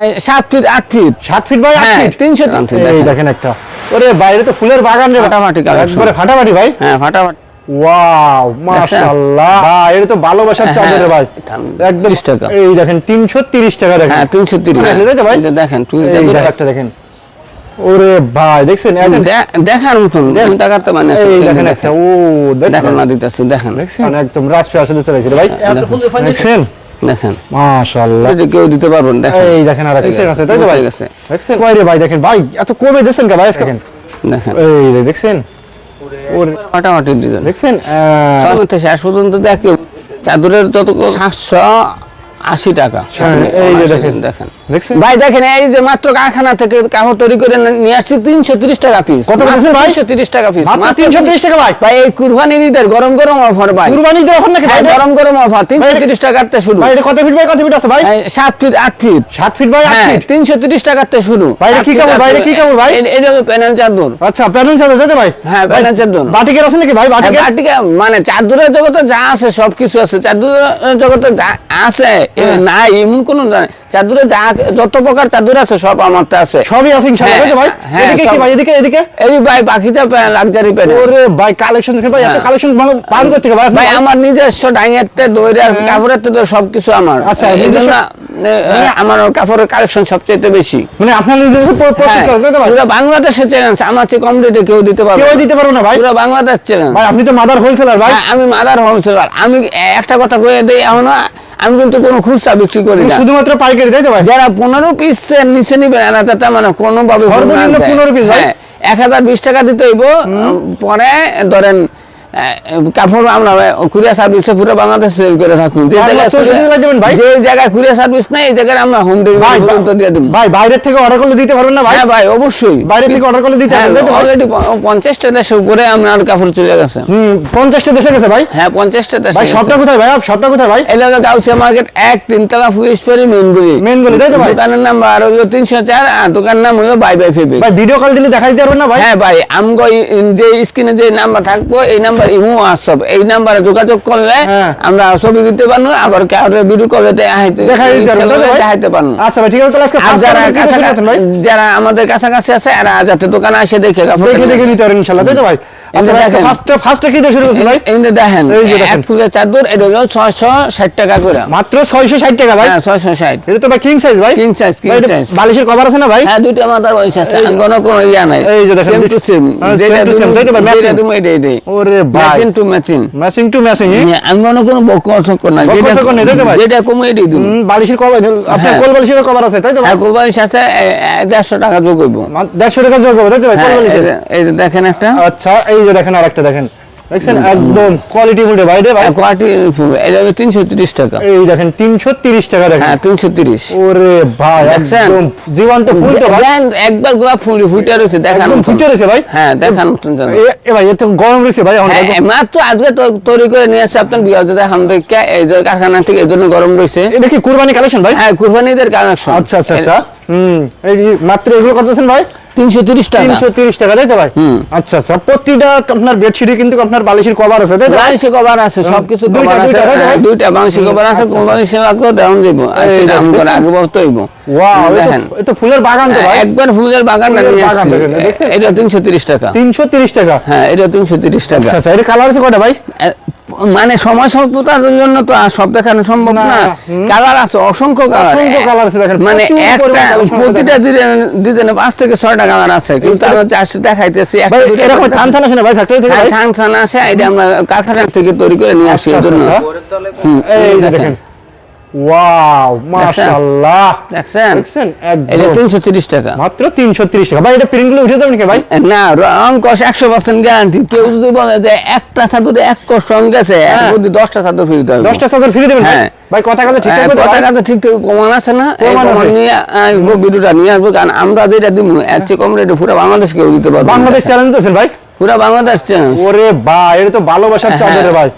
এই সাত ফিট আট ফিট। সাত ফিট বাই আট হ্যাঁ, ফিট। 300 তিন ফিট, এই দেখেন। একটা। ওরে বাইরে তো ফুলের বাগান রে ফাটাফাটি একবারে ফাটাফাটি ভাই। হ্যাঁ ফাটাফাটি। ওয়াও মাশাআল্লাহ। ভাই এটা তো ভালোবাসার হ্যাঁ, চাদর রে ভাই। একদম 30 টাকা। এই দেখেন 330 টাকা দেখেন। হ্যাঁ তিনশো তিরিশ। দেখলে তাই দেখেন টুইন চাদর। একটা দেখেন। ওরে ভাই দেখছেন? দেখার মতন দেখ- কোন মানে এই দেখেন একটা ও দেখেন দেখছেন না দিতেছি দেখেন। দেখছেন? একদম রাজপে আসলে চলেছে ভাই। দেখেন। দেখছেন? দেখেন। মাশাআল্লাহ। যদি কেউ দিতে পারবেন দেখেন। এই দেখেন আর একটা আছে, আছে তাই তো ভাই আছে গেছে। দেখছেন কই রে ভাই দেখেন ভাই এত কমে দেন কা ভাই আজকে? দেখেন দেখেন। এই দেখছেন? ওরে। ফাটাফাটি দিবেন দেখছেন? শেষ পর্যন্ত দেখি চাদরের যত সাতশো আশি টাকা। হ্যাঁ, এই যে দেখেন। দেখেন। ভাই দেখেন এই যে মাত্র কারখানা থেকে কাপড় তৈরি করে নিয়ে আসছি তিনশো তিরিশ টাকা পিস কত তিনশো তিরিশ টাকা পিস মাত্র 330 টাকা ভাই? ভাই এই কুরবানির ঈদের গরম গরম অফার ভাই। কুরবানি দেওয়া এখন নাকি হ্যাঁ, ভাই? গরম গরম অফার তিনশো তিরিশ টাকাতে শুরু। ভাই এটা কত ফিট ভাই? কত ফিট আছে ভাই? সাত ফিট আট ফিট সাত ফিট ভাই আট হ্যাঁ ফিট তিনশো তিরিশ টাকাতে শুরু। ভাই, কি কাপড়? ভাই, কি। কাপড় ভাই? এটা প্যানেল চাদর। আচ্ছা প্যানেল চাদর তাই তো ভাই। হ্যাঁ, প্যানেল চাদর। বাটিকের আছে নাকি ভাই? বাটিকের? বাটিকা মানে চাদরের জগতে যা আছে সবকিছু আছে। চাদরের জগতে যা আছে হ্যাঁ। এমন কোন চাদরে যা যত প্রকার চাদর আছে সব আমারটা আছে। সবই আছে ইনশাআল্লাহ ভাই? হ্যাঁ, এদিকে কি সব- ভাই এদিকে এদিকে? এই ভাই বাকিটা লাক্সারি পেন ওরে ভাই কালেকশন দেখেন ভাই এত হ্যাঁ। কালেকশন ভালো পান করতে ভাই? ভাই আমার নিজস্ব তো সবকিছু আমার। আচ্ছা, এই জন্য আমার কাপড়ের কালেকশন সবচেয়ে বেশি। মানে আপনার নিজেদের প্রসেস হ্যাঁ, করেন তাই তো ভাই পুরো বাংলাদেশের চ্যালেঞ্জ আমার চেয়ে কম রেটে কেউ দিতে পারবে কেউ দিতে পারবে না ভাই। পুরো বাংলাদেশ চ্যালেঞ্জ ভাই আপনি তো মাদার হোলসেলার ভাই। হ্যাঁ, আমি মাদার হোলসেলার আমি একটা কথা কয়ে দেই এখন আমি কিন্তু কোনো খুচরা বিক্রি করি না। শুধুমাত্র পাইকারি তাই তো ভাই? যারা পনেরো পিস নিচে নিবেন এরা তার মানে কোনোভাবে সর্বনিম্ন 15 পিস ভাই? এক হাজার বিশ টাকা দিতে হইব পরে ধরেন কাপড় আমরা কুরিয়া সার্ভিসে পুরো বাংলাদেশ সেল করে থাকুন। যে জায়গায়? যে সার্ভিস নাই এই জায়গায় আমরা হোম ডেলিভারি পর্যন্ত দিয়ে দিব। ভাই থেকে অর্ডার করলে দিতে পারবেন না ভাই? হ্যাঁ ভাই অবশ্যই। বাইরে থেকে অর্ডার করলে দিতে হ্যাঁ পারবেন অলরেডি পঞ্চাশটা দেশের উপরে আপনার কাপড় চলে গেছে। হুম দেশে গেছে ভাই? হ্যাঁ দেশে ভাই সবটা কোথায় ভাই? সবটা কোথায় ভাই? এই গাউসিয়া মার্কেট এক তিনতলা ফুয়েসপারি মেনগুলি মেনগুলি, তাই তো ভাই? দোকানের নাম্বার হলো তিনশো চার আর দোকানের নাম হলো বাই বাই ফেব্রিক ভাই ভিডিও কল দিলে দেখা দিতে পারবেন না ভাই? হ্যাঁ ভাই আমগো যে স্ক্রিনে যে নাম্বার থাকব এই নাম্বার ইমো হোয়াটসঅ্যাপ এই নাম্বারে যোগাযোগ করলে হ্যাঁ। আমরা ছবি দিতে পারব আবার কাউরে ভিডিও কলে দেখাইতে পারব। আচ্ছা ঠিক আছে তাহলে আজকে যারা আমাদের কাছাকাছি আছে এরা যাতে দোকানে এসে দেখে দেখে দেখে নিতে পারেন ইনশাআল্লাহ তাই তো ভাই? ভাই আজকে দেখেন। ফার্স্ট ফার্স্টটা কি দিয়ে শুরু করছেন ভাই? এই- এই যে দেখেন এই যে দেখেন। এক ফুলের চাদর এটা হলো ছয়শো ষাট টাকা করে। মাত্র 660 টাকা ভাই? ষাট। এটা তো ভাই সাইজ ভাই? King size, king ভাই, এটা size। বালিশের কভার আছে না ভাই? হ্যাঁ দুইটা মাথার বয়স আছে কোনো কোনো ইয়া নাই। এই যে দেখেন, হ্যাঁ? ওরে matching to matching matching to matching আমি কোনো কোনো বকসক না যেটা নেই, ভাই? যেটা কমিয়ে দিই দিন বালিশের কভার আপনার হ্যাঁ। কোল বালিশের কভার আছে তাই তো ভাই? হ্যাঁ বালিশ সাথে দেড়শো টাকা যোগ করব। মা- 150 টাকা যোগ করব তাই তো ভাই কোল হ্যাঁ, বালিশের এই দেখেন একটা। আচ্ছা এই যে দেখেন আরেকটা দেখেন। দেখছেন? একদম কোয়ালিটি ফুল ভাই রে ভাই? কোয়ালিটি এটা টাকা। এই দেখেন 330 টাকা দেখেন। হ্যাঁ তিনশো তিরিশ। ওরে ভাই একদম জীবন্ত ফুল তো ভাই একবার গোলাপ ফুল ফুটে রয়েছে দেখান একদম ফুটে রয়েছে ভাই। হ্যাঁ দেখান এ- এ ভাই এত গরম রয়েছে ভাই এখন। হ্যাঁ, মাত্র আজকে তো তৈরি করে নিয়ে আসছে আপনার বিয়ার দেখান দেখে এই যে কারখানা থেকে গরম রয়েছে। এটা কি কুরবানি কালেকশন ভাই? হ্যাঁ কুরবানিদের কানেকশন আচ্ছা আচ্ছা আচ্ছা। হুম এই মাত্র এগুলো কত আছেন ভাই? তিনশো তিরিশ টাকা। তিনশো তিরিশ টাকা তাই তো ভাই? আচ্ছা আচ্ছা। প্রতিটা আপনার বেডশিটে কিন্তু আপনার বালিশের কভার আছে তাই তো বাংশি কভার আছে সবকিছু কভার আছে। দুইটা, হ্যাঁ, ভাই? দুইটা বাংশি কভার আছে কোম্পানি সেবা করে দেওয়া আর সেটা দেখেন, আমি করে দেখছেন? আগে বলতে হইব। ওয়াও দেখেন। এ ফুলের বাগান তো ভাই। একবার ফুলের বাগান দেখছেন? এটা তিনশো তিরিশ টাকা। তিনশো তিরিশ টাকা? হ্যাঁ এটা তিনশো তিরিশ টাকা। আচ্ছা আচ্ছা এটা কালার আছে কটা ভাই? মানে সময় স্বল্পতার জন্য তো আর সব দেখানো সম্ভব না, কালার আছে অসংখ্য কালার অসংখ্য কালার আছে দেখেন, মানে একটা প্রতিটা ডিজাইনে পাঁচ থেকে ছয়টা কালার আছে। কিন্তু আমরা চারটে দেখাইতেছি এরকম করে থান থান আসে না ভাই ফ্যাক্টরি থেকে হ্যাঁ, আছে এটা আমরা কারখানা থেকে তৈরি করে নিয়ে আসি আচ্ছা, এই জন্য। আচ্ছা, এই দেখেন। দেখেন। ওয়াও মাশাআল্লাহ দেখছেন দেখছেন এটা একদম. তিনশো তিরিশ টাকা। মাত্র 330 টাকা। ভাই এটা উঠে দেবেন কি ভাই? না রং কষ একশো পার্সেন্ট গ্যারান্টি কেউ যদি বলে যে একটা চাদরে এক কষ রং গেছে হ্যাঁ। যদি দশটা চাদর ফিরে দেবে 10টা চাদর ফ্রি দেবেন হ্যাঁ। ভাই কথা কথা ঠিক হ্যাঁ, আছে ভাই? পতাকা ঠিক আছে না? এই নিয়ে ভিডিওটা নিয়ে আসব কারণ আমরা যেটা দিব এর চেয়ে কম রেটে পুরো বাংলাদেশ কেউ দিতে পারব বাংলাদেশ চ্যালেঞ্জ আছেন ভাই। পুরো বাংলাদেশ চ্যালেঞ্জ ওরে ভাই এটা তো ভালোবাসার হ্যাঁ, চাদরে ভাই।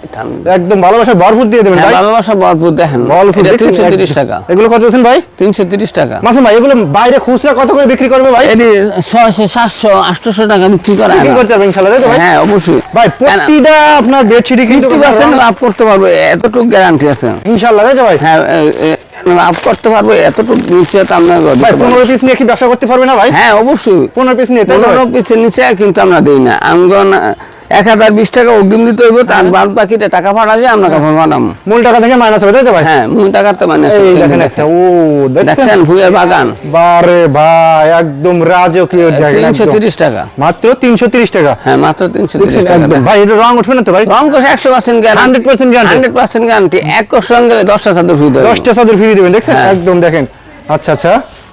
একদম ভালোবাসার ভরপুর দিয়ে দেবেন ভাই। ভালোবাসা ভরপুর দেখেন। এটা দেখছেন? তিনশো তিরিশ টাকা। এগুলো কত আছেন ভাই? তিনশো তিরিশ টাকা। মাসুম ভাই এগুলো বাইরে খুচরা কত করে বিক্রি করবে ভাই? এটি টাকা বিক্রি করা বিক্রি করতে পারবেন ইনশাআল্লাহ তাই তো ভাই? হ্যাঁ অবশ্যই। ভাই প্রতিটা আপনার বেডশিটে কিন্তু লাভ করতে পারবে এতটুকু গ্যারান্টি আছে। ইনশাআল্লাহ তাই তো ভাই? হ্যাঁ লাভ করতে পারব এতটুকু আমরা দিতে ভাই পারব। পনেরো পিস নিয়ে কি ব্যবসা করতে পারবে না ভাই হ্যাঁ অবশ্যই পনেরো পিস নিয়ে তো? পনেরো পিসের নিচে কিন্তু আমরা দিই না আমগন এক হাজার বিশ টাকা অগ্রিম দিতে হইব তার বাদ বাকিটা টাকা পাঠালে আমরা কাপড় পাঠাম মূল টাকা থেকে মাইনাস হবে তাই হ্যাঁ মূল টাকা তো এই দেখেন একটা ও দেখছেন? ফুলের বাগান? বারে ভাই একদম রাজকীয় জায়গা তিনশো একদম। তিরিশ টাকা। মাত্র তিনশো তিরিশ টাকা? হ্যাঁ মাত্র তিনশো তিরিশ দেখছেন? টাকা ভাই এটা রং উঠবে না তো ভাই? রং কোষ একশো percent guarantee 100% guarantee? Hundred percent guarantee এক কোষ দশটা চাদর ফ্রি দেবো। দশটা চাদর ফিরিয়ে দেবেন দেখছেন? হ্যাঁ। একদম দেখেন। আচ্ছা আচ্ছা।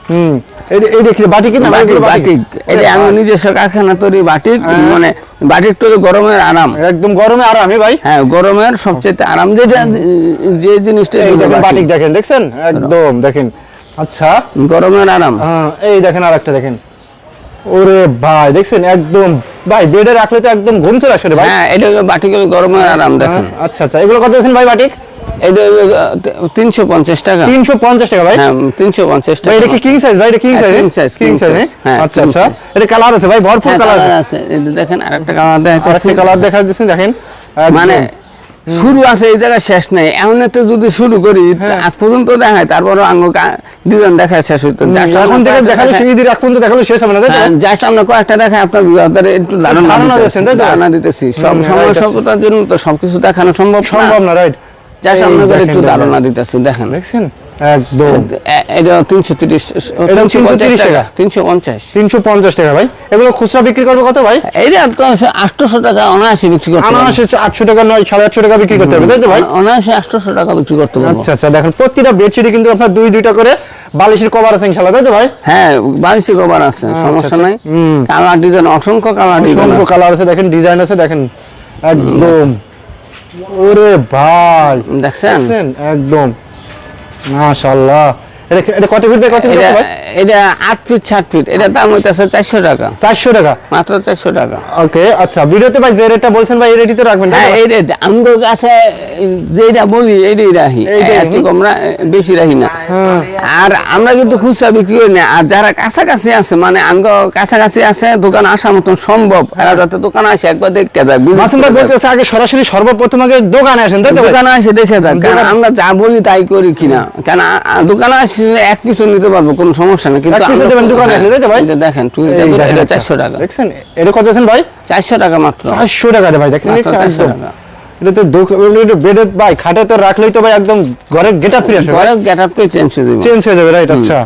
হুম। এই- এই দেখি বাটিক না? Batik batik. এটা আমি নিজস্ব কারখানা তৈরি বাটিক হ্যাঁ। মানে বাটিক গরমের আরাম। একদম গরমে আরামে ভাই। হ্যাঁ গরমের সবচেয়ে আরাম যেটা যে জিনিসটা বাটিক। দেখেন দেখছেন? একদম দেখেন। আচ্ছা। গরমের আরাম। হ্যাঁ, এই দেখেন আর একটা দেখেন। ওরে ভাই দেখছেন? একদম। ভাই বেডে রাখলে তো একদম ঘুম চলে আসে ভাই। হ্যাঁ এটা বাটিক গরমের আরাম দেখেন। হ্যাঁ, আচ্ছা আচ্ছা। এগুলো কত আছেন ভাই বাটিক? এটা তিনশো পঞ্চাশ টাকা। তিনশো পঞ্চাশ টাকা ভাই? হ্যাঁ তিনশো পঞ্চাশ ভাই টাকা এটা কি কিং সাইজ ভাই এটা কিং হ্যাঁ, size king size, king size হ্যাঁ, আচ্ছা আচ্ছা। এটা কালার আছে ভাই ভরপুর হ্যাঁ, কালার আছে। আছে এই দেখেন আরেকটা কালার আরেকটা কালার দেখা দিচ্ছেন দেখেন। মানে শুরু আছে এই জায়গায় শেষ নেই। এমন তো যদি শুরু করি হ্যাঁ। আজ পর্যন্ত দেখায় তারপরে আঙ্গ ডিজাইন দেখায় শেষ হইতো। এখন থেকে দেখালে সেই দিন এখন তো দেখালে শেষ হবে না হ্যাঁ, যার সামনে কয়েকটা দেখায় আপনার বিভাগের একটু ধারণা দিতেছি, সব সময় right জন্য তো সবকিছু দেখানো সম্ভব সম্ভব না রাইট যার সামনে করে একটু ধারণা দিতেছি দেখেন। দেখছেন? একদম। এটা তিনশো তিরিশ এটা তিনশো পঞ্চাশ 330 টাকা। ভাই। এগুলো খুচরা বিক্রি করবে কত ভাই? এইটা তো আটশোশো টাকা অনায়াসে বিক্রি করতে টাকা নয় টাকা বিক্রি করতে হবে তাই তো ভাই? অনায়াসে টাকা বিক্রি করতে পারব। আচ্ছা আচ্ছা দেখেন প্রতিটা বেডশিটে কিন্তু আপনার দুই দুইটা করে বালিশের কভার আছে তাই তো ভাই? হ্যাঁ বাড়িতে কভার আছে সমস্যা আচ্ছা। নাই। কালার ডিজাইন অসংখ্য কালার ডিজাইন অসংখ্য কালার আছে দেখেন ডিজাইন আছে দেখেন। একদম। ওরে ভাই। দেখছেন? একদম। মাশাআল্লাহ। এটা এটা কত ফিট বাই কত ফিট এটা ভাই ফিট ষাট ফিট এটা দাম হইতেছে চারশো টাকা। চারশো টাকা? মাত্র চারশো টাকা। ওকে আচ্ছা ভিডিওতে ভাই যে রেটটা বলছেন ভাই এই রেটই তো রাখবেন হ্যাঁ এই রেট। আমগো কাছে যেটা বলি এইটাই রাখি। এইটাই, আমরা বেশি রাখি না। হ্যাঁ। আর আমরা কিন্তু খুচরা বিক্রি করি না। আর যারা কাছাকাছি আছে মানে আমগো কাছাকাছি আছে দোকান আসা মতন সম্ভব। এরা যাতে দোকানে আসে একবার দেখতে মাসুম ভাই বলতেছে আগে সরাসরি সর্বপ্রথম আগে দোকানে আসেন তাই তো দোকানে আসে দেখে যাক। আমরা যা বলি তাই করি কিনা। কেন দোকানে আসে এক পিছু নিতে পারব কোনো সমস্যা নেই। কিন্তু এক piece আমরা- দেবেন দোকানে আসলে, তাই তো ভাই? এটা দেখেন এটা চারশো টাকা। দেখছেন? এটা কত আছেন ভাই? চারশো টাকা মাত্র। চারশো টাকা ভাই দেখেন মাত্র দেখছেন 400 একদম। টাকা। এটা তো বেডে ভাই খাটে তো রাখলেই তো ভাই একদম ঘরের গেটা ফিরে আসবে গেট চেঞ্জ হয়ে যাবে। চেঞ্জ হয়ে যাবে রাইট আচ্ছা।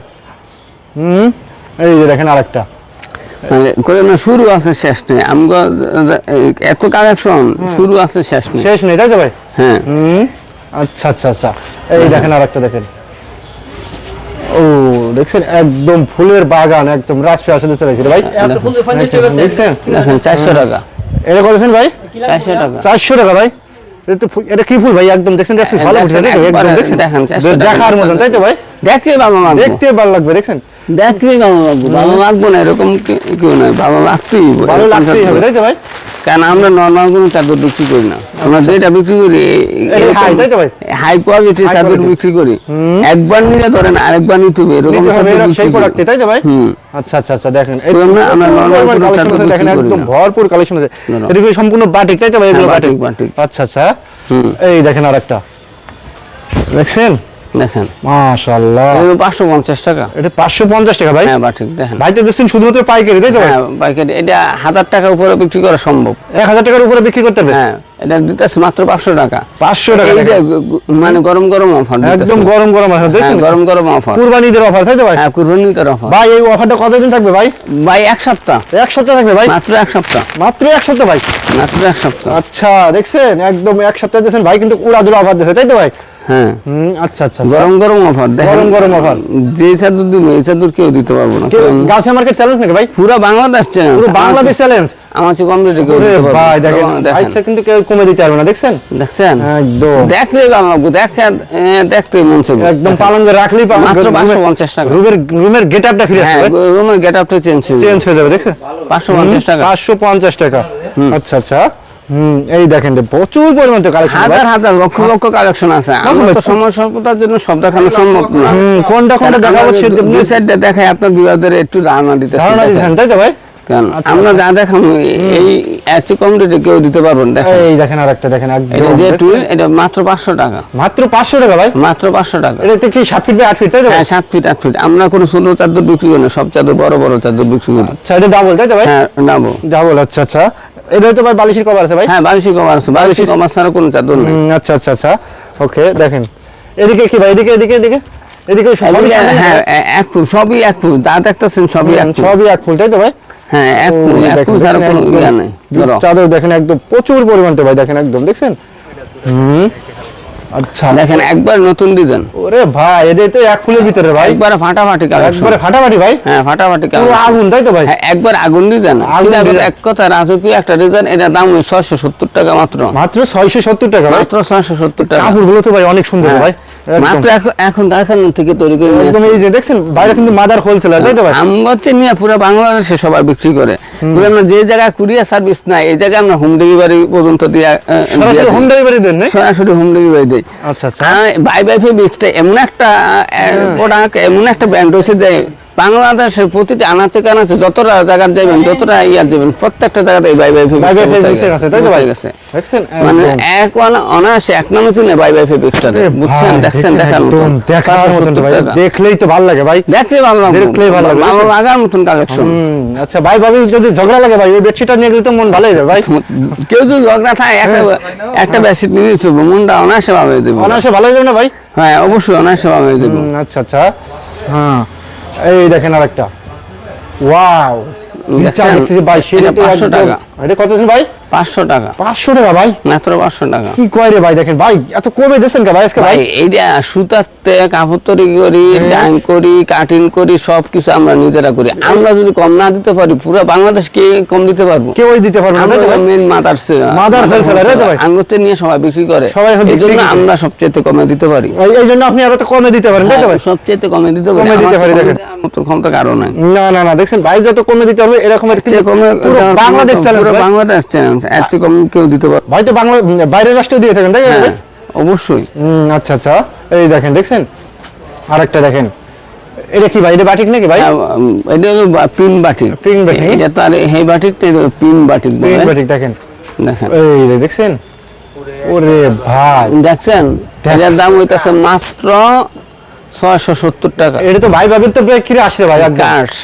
হুম এই যে দেখেন আরেকটা। করে না শুরু আছে শেষ নেই। আমগো এত কালেকশন শুরু আছে শেষ নেই। শেষ নেই তাই তো ভাই? হ্যাঁ। হুম আচ্ছা আচ্ছা আচ্ছা। এই দেখেন আরেকটা দেখেন। ও দেখছেন একদম ফুলের বাগান একদম রাজপে আসলে চলেছে রে ভাই। এত ফুলের ফাইনাল দেখছেন, চলে চারশো টাকা। এটা কত ভাই? চারশো টাকা। চারশো টাকা ভাই। এটা কি ফুল ভাই? একদম দেখছেন ভালো তো? একদম দেখছেন? দেখেন, 400 টাকা। দেখার মতন তাই তো ভাই? দেখলে ভালো লাগবে। দেখতে ভালো লাগবে দেখছেন? দেখলে ভালো লাগবে। ভালো লাগবে না এরকম কি- কেউ নয় ভালো লাগতেই ভালো লাগতেই হবে তাই তো ভাই? কারণ আমরা নর্মাল কোনো চাদর বিক্রি করি না। আমরা যেটা বিক্রি করি? হাই কোয়ালিটির চাদর বিক্রি করি। একবার নিলে ধরেন আরেকবার নিতে হবে এরকম সেই প্রোডাক্টে তাই তো ভাই? আচ্ছা আচ্ছা আচ্ছা দেখেন। আমরা- আমরা প্রচুর কোনো চাদর দেখেন একদম ভরপুর কালেকশন আছে। না, না। এটা কি সম্পূর্ণ বাটিক তাই তো ভাই এগুলো হ্যাঁ, বাটিক বাটিক, বাটিক। আচ্ছা আচ্ছা। এই দেখেন আরেকটা। দেখছেন? দেখেন। মাশাআল্লাহ। এগুলো পাঁচশো পঞ্চাশ টাকা। এটা পাঁচশো পঞ্চাশ টাকা ভাই? হ্যাঁ ঠিক দেখেন। ভাই তো দেখছেন শুধুমাত্র পাইকারি তাই তো হ্যাঁ পাইকারি। এটা হাজার টাকা উপরে বিক্রি করা সম্ভব। এক হাজার টাকার উপরে বিক্রি করতে হবে হ্যাঁ এটা দিতেছে মাত্র পাঁচশো টাকা। পাঁচশো টাকা গ- মানে গরম গরম অফার একদম গরম গরম আছে হ্যাঁ দেখছেন? গরম গরম অফার। কুরবানিদের অফার তাই তো ভাই? হ্যাঁ কুরবানিতে অফার। ভাই এই অফারটা কতদিন থাকবে ভাই? ভাই এক সপ্তাহ। এক সপ্তাহ থাকবে ভাই? মাত্র এক সপ্তাহ। মাত্র এক সপ্তাহ ভাই? মাত্র এক সপ্তাহ। আচ্ছা দেখছেন? একদম এক সপ্তাহ দিয়েছেন ভাই কিন্তু উড়াদুরা অফার দিয়েছে তাই তো ভাই? হ্যাঁ। আচ্ছা আচ্ছা আচ্ছা। গরম গরম অফার গরম গরম offer। যে চাদর দিব এই চাদর কেউ দিতে পারব না। গাছে মার্কেট চ্যালেঞ্জ নাকি ভাই? পুরো বাংলাদেশ চ্যালেঞ্জ পুরো বাংলাদেশ চ্যালেঞ্জ আমার চেয়ে কম রেটে কেউ দিতে পারবে ভাই দেখেন দেখেন। আচ্ছা কিন্তু কেউ কমে দিতে পারবে না দেখছেন? দেখছেন? একদম। দেখলে ভালো দেখে দেখতে মন চাইবে। একদম পালঙ্গে রাখলেই পালঙ্গ মাত্র 550 টাকা। রুমের রুমের গেট ফিরে হ্যাঁ আসবে রুমের গেট আপটা চেঞ্জ চেঞ্জ হয়ে যাবে দেখছেন? পাঁচশো পঞ্চাশ টাকা। পাঁচশো পঞ্চাশ টাকা। আচ্ছা আচ্ছা। হুম এই দেখেন প্রচুর পরিমাণ তো কালেকশন হাজার হাজার লক্ষ লক্ষ কালেকশন আছে। আমরা তো সময় স্বল্পতার জন্য সব দেখানো সম্ভব না। কোনটা কোনটা দেখাবো সেটা দুই সাইডটা দেখাই আপনার বিবাদের একটু ধারণা দিতেছি ধারণা তাই তো ভাই? কেন আমরা যা দেখাম এই এত কম রেটে কেউ দিতে পারব না এই দেখেন দেখেন এটা যে? টুল এটা মাত্র পাঁচশো টাকা। মাত্র পাঁচশো টাকা ভাই? মাত্র পাঁচশো টাকা। এটা কি সাত ফিট বাই ফিট তাই তো? হ্যাঁ সাত ফিট আট ফিট আমরা কোনো ছোট চাদর বিক্রি করি না সব চাদর বড় বড় চাদর বিক্রি করি। আচ্ছা এটা ডাবল তাই তো ভাই? হ্যাঁ নাবো ডাবল আচ্ছা আচ্ছা। এটা তো ভাই বালিশের কভার আছে ভাই? হ্যাঁ বালিশের কভার আছে। বালিশের কভার ছাড়া কোনো চাদর নেই। আচ্ছা আচ্ছা আচ্ছা। ওকে দেখেন। এদিকে কি ভাই? এদিকে এদিকে এদিকে? এদিকে সবই? হ্যাঁ এক ফুল সবই এক ফুল। যা দেখতেছেন সবই এক ফুল। সবই এক ফুল তাই তো ভাই? হ্যাঁ এক ফুল এক ফুল ছাড়া কোনো একদম ইয়া নাই। চাদর দেখেন একদম প্রচুর পরিমাণে ভাই দেখেন একদম দেখছেন? হুম। আচ্ছা। দেখেন একবার নতুন ডিজাইন। ওরে ভাই এটা তো এক ফুলের ভিতরে ভাই। একবার ফাটাফাটি কালেকশন একবার ফাটাফাটি ভাই। হ্যাঁ ফাটাফাটি কালেকশন আগুন তাই তো ভাই? হ্যাঁ একবার আগুন ডিজাইন design। এক কথা রাজকীয় একটা ডিজাইন এটা দাম ছয়শো সত্তর টাকা মাত্র। মাত্র ছয়শো সত্তর টাকা মাত্র ছয়শো সত্তর টাকা। কাপড়গুলো তো ভাই অনেক সুন্দর হ্যাঁ। ভাই। মাত্র এখন- এখন কারখানা থেকে তৈরি করে একদম এই যে দেখছেন বাইরে কিন্তু মাদার হোলসেলার তাই তো ভাই? আম হচ্ছে নিয়ে পুরো বাংলাদেশে সবাই বিক্রি করে। পুরো আমরা যে জায়গায় কুরিয়ার সার্ভিস নাই এই জায়গায় আমরা হোম ডেলিভারি পর্যন্ত দিয়ে সরাসরি হোম ডেলিভারি দেন? সরাসরি হোম ডেলিভারি দেয় আচ্ছা আচ্ছা। বাই বাই ফেব্রিক্সটা এমন একটা প্রোডাক্ট এমন একটা ব্র্যান্ড হয়েছে যে বাংলাদেশের প্রতিটি আনাচে কানাচে যতটা জায়গায় যাবেন যতটা ইয়ার যাবেন প্রত্যেকটা জায়গাতে বাই বাই ফেব্রিক্স আছে তাই তো ভাই? গেছে? দেখছেন? মানে। এক অনা- অনায়াসে এক নামে চিনে বাই বাই ফেব্রিক্সটা বুঝছেন? দেখছেন দেখার মতন। দেখার মতন ভাই দেখলেই তো ভালো লাগে ভাই। দেখলে ভালো লাগে দেখলেই ভালো লাগবে। ভালো লাগার মতন কালেকশন আচ্ছা ভাই ভাবি যদি ঝগড়া লাগে ভাই ওই বেডশিটটা নিয়ে গেলে তো মন ভালোই যাবে ভাই। কেউ যদি ঝগড়া থাকে একটা একটা বেডশিট নিয়ে চলবো মনটা অনায়াসে ভাবে দেবো। অনায়াসে ভালোই যাবে না ভাই? হ্যাঁ অবশ্যই অনায়াসে ভাবে দেবো। হুম, আচ্ছা আচ্ছা। হ্যাঁ। এই দেখেন আরেকটা ওয়াও? ভাই সেটা এটা 500 টাকা। এটা কত আছে ভাই পাঁচশো টাকা। পাঁচশো টাকা ভাই? মাত্র পাঁচশো টাকা। কি কয় রে ভাই দেখেন ভাই এত কমে কে ভাই আজকে ভাই? ভাই এইটা সুতাতে কাপড় তৈরি করি হ্যাঁ। করি কাটিং করি সব কিছু আমরা নিজেরা করি। আমরা যদি কম না দিতে পারি পুরো বাংলাদেশ কে কম দিতে পারব? কেউই দিতে পারবে না আমরা তাই তো ভাই? মেন মাদার Mother wholesaler, তাই তো ভাই? আঙ্গুতে নিয়ে সবাই বিক্রি করে। সবাই বিক্রি এই জন্য করে। আমরা সবচেয়ে কমে দিতে পারি। এই- এই জন্য আপনি আরও কমে দিতে পারেন তাই তো ভাই? সবচেয়ে কমে দিতে পারি। কমে দিতে পারি, দেখেন। দেওয়ার ক্ষমতা কারও নাই। না না না দেখছেন ভাই যত কমে দিতে পারবে এরকমের কিন্তু কমে পুরো দেওয়ার বাংলাদেশ ক্ষমতা- চ্যালেঞ্জ পুরো বাংলাদেশ চ্যালেঞ্জ এর চেয়ে কম কেউ দিতে পারবে ভাই তো বাংলা বাইরের রাষ্ট্রে দিয়ে থাকেন তাই তো হ্যাঁ অবশ্যই। আচ্ছা আচ্ছা। এই দেখেন দেখছেন? আরেকটা দেখেন। এটা কি ভাই? এটা বাটিক নাকি ভাই? হ্যাঁ, এটা বা- পিন বাটিক। Pin batik. এটা তো আর এই বাটিকটা এটা পিন বাটিক বলে। প্রিন্ট বাটিক দেখেন। দেখেন। এই দেখছেন? ওরে ভাই। দেখছেন? এটার দাম হইতেছে মাত্র ছয়শো সত্তর টাকা। এটা তো ভাই তো প্রায় কিরে আসে ভাই।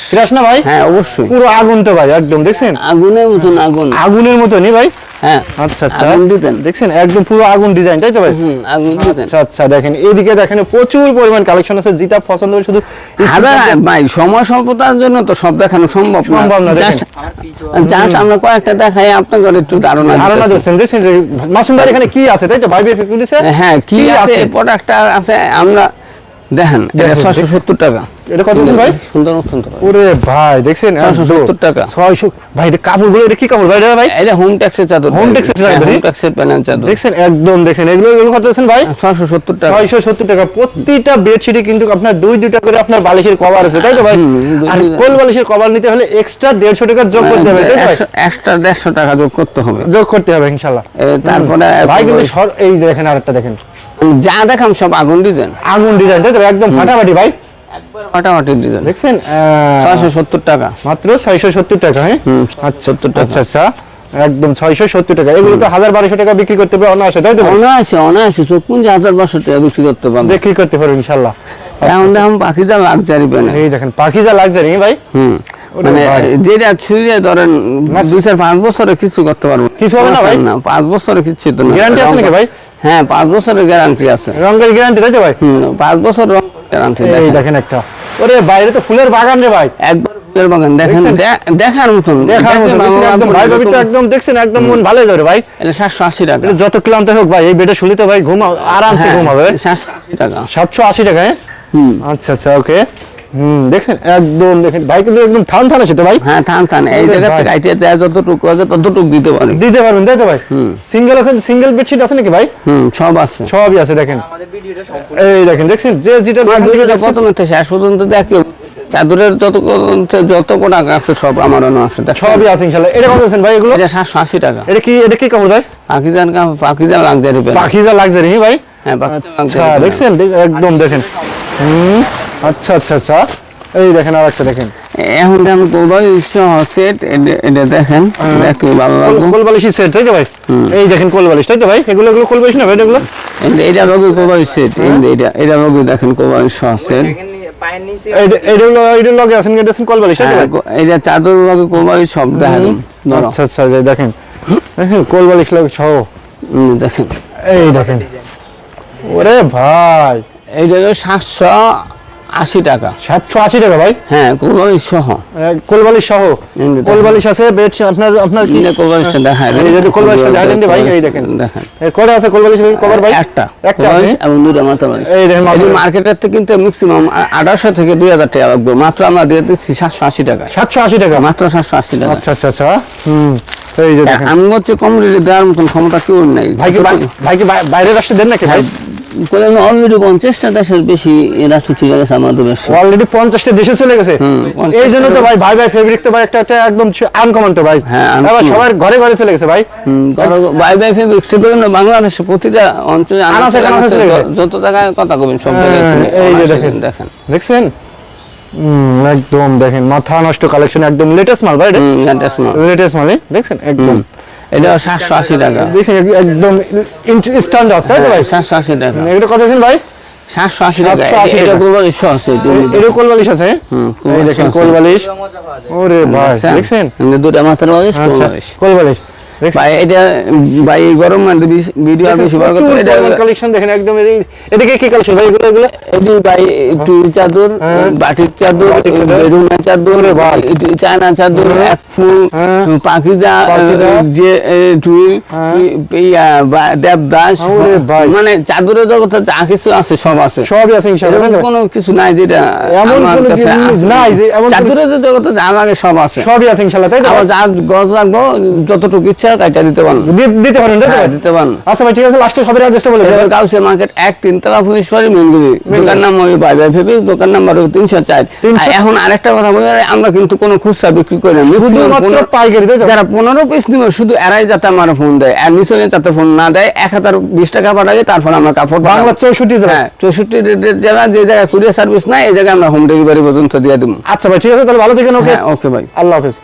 কিরাস না ভাই? হ্যাঁ অবশ্যই। পুরো আগুন তো ভাই একদম দেখছেন? আগুনের মতন আগুন। আগুনের মতনই ভাই। হ্যাঁ আচ্ছা আচ্ছা। আগুন দিতেন। দেখছেন? একদম পুরো আগুন ডিজাইন তাই তো ভাই? হুম আগুন দিতেন। আচ্ছা আচ্ছা দেখেন এইদিকে দেখেন প্রচুর পরিমাণ কালেকশন আছে যেটা পছন্দ হবে শুধু ভাই সময় স্বল্পতার জন্য তো সব দেখানো সম্ভব সম্ভব না। জাস্ট জাস্ট আমরা কয়েকটা দেখাই আপনাকে একটু ধারণা ধারণা। দিচ্ছেন দেখছেন মাসুম ভাই এখানে কি আছে তাই তো? ভাই হ্যাঁ কি আছে? প্রোডাক্টটা আছে আমরা দেখেন এটা টাকা। এটা কত ভাই? সুন্দর সুন্দর ওরে ভাই দেখছেন? 670 টাকা। ছয়শো ভাই এটা কাপড়গুলো এটা কি কাপড়? ভাই ভাই? এটা হোম ট্যাক্সের চাদর Home tax চাদর, হোম ট্যাক্সের প্যানেল চাদর। দেখছেন? একদম দেখেন এগুলো এগুলো কত দিচ্ছেন ভাই? ছয়শো সত্তর টাকা। ছয়শো সত্তর টাকা। প্রতিটা বেডশিটে কিন্তু আপনার দুই দুইটা করে আপনার বালিশের কভার আছে তাই তো ভাই? আর। কোল বালিশের কভার নিতে হলে এক্সট্রা দেড়শো টাকা যোগ করতে হবে তাই ভাই? এক্সট্রা দেড়শো টাকা যোগ করতে হবে। যোগ করতে হবে ইনশাল্লাহ তারপরে ভাই কিন্তু এই যে দেখেন আরেকটা দেখেন। যা দেখাম সব আগুন ডিজাইন। আগুন ডিজাইন তাই তো একদম ফাটাফাটি ভাই। ফাটাফাটি ডিজাইন। দেখছেন? ছয়শো সত্তর টাকা। মাত্র ছয়শো সত্তর টাকা হ্যাঁ? হুম সত্তর টাকা। আচ্ছা আচ্ছা। একদম ছয়শো সত্তর টাকা। এগুলো তো হাজার বারোশো টাকা বিক্রি করতে পারে অনায়াসে তাই তো? অনায়াসে অনায়াসে চকুন যে হাজার বারোশো টাকা বিক্রি করতে পারব। বিক্রি করতে পারবে ইনশাল্লাহ। এখন দেখুন পাখিটা লাক্সারি প্যানেল এই দেখেন পাখি যা লাক্সারি ভাই? হুম। মানে যেটা ধরেন দুই চার পাঁচ বছরে কিছু করতে পারব। কিছু হবে না ভাই? না পাঁচ বছরে কিছু তো না। Guarantee আছে নাকি ভাই? হ্যাঁ পাঁচ বছরের গ্যারান্টি আছে। রঙের গ্যারান্টি তাই তো ভাই? হুম পাঁচ বছর গ্যারান্টি এই দেখেন। একটা। ওরে বাইরে তো ফুলের বাগান রে ভাই। একবার ফুলের বাগান দেখেন দেখার মতন। দেখার একদম ভাই ভাবি তো একদম দেখছেন একদম মন ভালো যাবে ভাই। এটা সাতশো আশি টাকা। যত ক্লান্ত হোক ভাই এই বেডে শুলিতে ভাই ঘুমাও আরামসে হ্যাঁ, ঘুমাবে সাতশো আশি টাকা। সাতশো আশি টাকা হ্যাঁ? আচ্ছা আচ্ছা ওকে। হুম দেখছেন? একদম দেখেন ভাই কিন্তু একদম থান থান আছে তো ভাই? হ্যাঁ থান থান এই যতটুকু আছে ততটুকু দিতে পারি। দিতে পারবেন তাই তো ভাই? সিঙ্গেল এখন সিঙ্গেল বেডশিট আছে নাকি ভাই? হুম সব আছে। সবই আছে দেখেন। এই দেখেন দেখছেন? যে যেটা শেষ পর্যন্ত দেখে চাদরের যত যত প্রোডাক্ট আছে সব আমার অন্য আছে সবই আছে ইনশাল্লাহ। এটা কত আছেন ভাই এগুলো? এটা সাতশো আশি টাকা। এটা কি এটা কি কাপড় ভাই? পাকিজান লাক্সারি পেন পাখি লাক্সারি ভাই? হ্যাঁ আচ্ছা। দেখছেন? দেখ- একদম দেখেন। হুম। আচ্ছা আচ্ছা আচ্ছা। এই দেখেন আর একটা দেখেন। এখন আমি কোবাই সেট এটা দেখেন দেখতে ভালো লাগবে কোল বালিশ সেট তাই তো ভাই? এই দেখেন কোল বালিশ তাই তো ভাই? এগুলো এগুলো কোলবালিশ না ভাই এগুলো? এটা লগে কোবাই সেট এটা এটা লগে দেখেন সহ সেট হ্যাঁ, দেখেন ধরো। আচ্ছা আচ্ছা দেখেন। দেখেন কোল বালিশ লাগে সহ। দেখেন। এই দেখেন। ওরে ভাই। এইটা সাতশো আশি টাকা। সাতশো আশি টাকা ভাই? হ্যাঁ কোবাই সহ। কোল বালিশ সহ। এই যে কোল দেখেন। বালিশ আছে বেড আপনার আপনার কি? এটা দেখায় এই যে কোল বালিশটা দেখাই দেন ভাই, এই দেখেন। দেখেন এ, আছে কোলবালিশ কভার ভাই? একটা। একটা এবং মাথা বালিশ এই দেখেন মার্কেটের থেকে কিন্তু ম্যাক্সিমাম আঠারোশো থেকে দুই হাজার টাকা লাগবে। মাত্র আমরা দিয়ে দিচ্ছি সাতশো আশি টাকা। সাতশো আশি টাকা? মাত্র সাতশো আশি টাকা। আচ্ছা আচ্ছা আচ্ছা। হুম এই যে দেখেন। আমি হচ্ছে কম রেটে দেওয়ার মতন ক্ষমতা কেউ নেই। ভাই কি ভাই কি বাই- বাইরের রাষ্ট্রে দেন নাকি ভাই অলরেডি পঞ্চাশটা দেশের বেশি রাষ্ট্র ঠিক আছে আমাদের বেশি অলরেডি পঞ্চাশটা দেশে চলে গেছে? এই জন্য তো ভাই ভাই ভাই ফেব্রিক তো ভাই একটা একটা একদম আনকমন তো ভাই। হ্যাঁ, সবার ঘরে ঘরে চলে গেছে ভাই। বাই বাই ফেব এক্সট্রা বিভিন্ন বাংলাদেশে প্রতিটা অঞ্চলে চলে য- যত জায়গায় কথা কবেন সব জায়গায় হ্যাঁ, এই যে দেখেন। দেখেন। দেখছেন? একদম দেখেন মাথা নষ্ট কালেকশন একদম লেটেস্ট মাল ভাই এটা। small। লেটেস্ট মাল। দেখছেন? একদম এটা সাতশো আশি টাকা। দেখেন এক- একদম স্ট্যান্ডার্ড তাই তো ভাই? সাতশো আশি টাকা। এটা কত দিন ভাই? সাতশো আশি টাকা। 780 এটা কোলবালিশ আছে এটা কোল বালিশ আছে? হুম, দেখেন কোলবালিশ। ওরে ভাই দেখেন দেখছেন? এমনি দুটা মাথার বালিশ আচ্ছা বালিশ। কোল ভাই এটা ভাই গরম মধ্যে ভিডিও আর বেশি বড় এটা কালেকশন দেখেন একদম এদিকে কি কালেকশন ভাই এগুলো এগুলো এটি ভাই টুই চাদর। বাটিক চাদর বেরুনা চাদর ওরে ভাই। এটি চায়না চাদর এক ফুল। পাখিজা পাখিজা। যে এ, টুই বা- দেবদাস মানে চাদরের জগতে যা কিছু আছে সব আছে সবই আছে ইনশাআল্লাহ? কোনো কিছু নাই যেটা এমন আমার কোনো কাছে জিনিস নাই যে এমন চাদরের জগতে যা লাগে সব আছে সবই আছে ইনশাআল্লাহ তাই তো যা গজ লাগবো যতটুকু ইচ্ছা কাটা দিতে পারেন দিতে পারেন তাই তো হ্যাঁ, দিতে পারেন আচ্ছা ভাই ঠিক আছে লাস্টে সবের অ্যাড্রেসটা বলে দেবেন গাউসে মার্কেট এক তিনতলা পুলিশ পাড়ি মেনগুলি দোকান নাম বাই বাই ফেবি দোকান নাম্বার তিনশো চার। 304 এখন আরেকটা কথা বলে আমরা কিন্তু কোনো খুচরা বিক্রি করি না। শুধুমাত্র পাইকারি যারা পনেরো পিস নিবে শুধু এরাই যাতে আমার ফোন দেয়। আর যাতে ফোন না দেয় এক হাজার বিশ টাকা পাঠাবে তারপর আমরা কাপড় বাংলা চৌষট্টি জেলা। হ্যাঁ চৌষট্টি জেলা যে জায়গায় কুরিয়ার সার্ভিস নাই এই জায়গায় আমরা হোম ডেলিভারি পর্যন্ত দিয়ে দেবো। আচ্ছা ভাই ঠিক আছে তাহলে ভালো থাকেন ওকে ওকে ভাই। আল্লাহ হাফেজ।